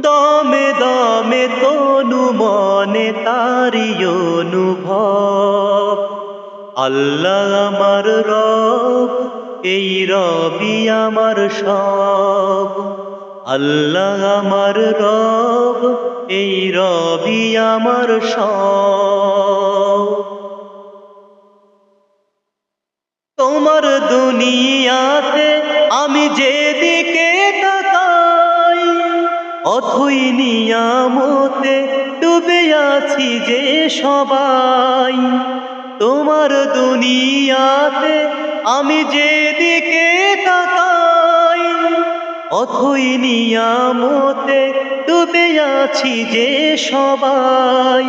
দমে দমে তনু মনে তারি অনুভব। আল্লাহ আমার রব, এই রবি আমার সব। আল্লাহ আমার রব, এই রবি আমার সব। তোমার দুনিয়াতে আমি যেদিকে অথই নিয়ামতে ডুবে আছি যে সবাই। তোমার দুনিয়াতে আমি যেদিকে তাকাই, অথই নিয়ামতে ডুবে আছি যে সবাই।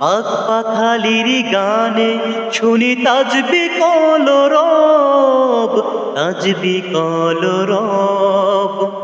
পাক পাখালির গানে শুনি তাজবি কল রব, তাজবি কল রব।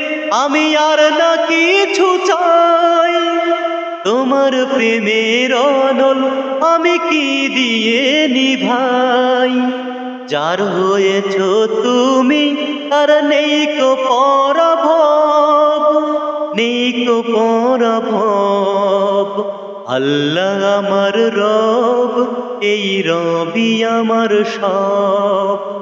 আমি আর না কিছু চাই। তোমার প্রেমের অনল আমি কি দিয়ে নিভাই? যার হয়েছ তুমি আর নেই কো পরভব, নেই কো পরভব। আল্লাহ আমার রব, এই রবি আমার সব।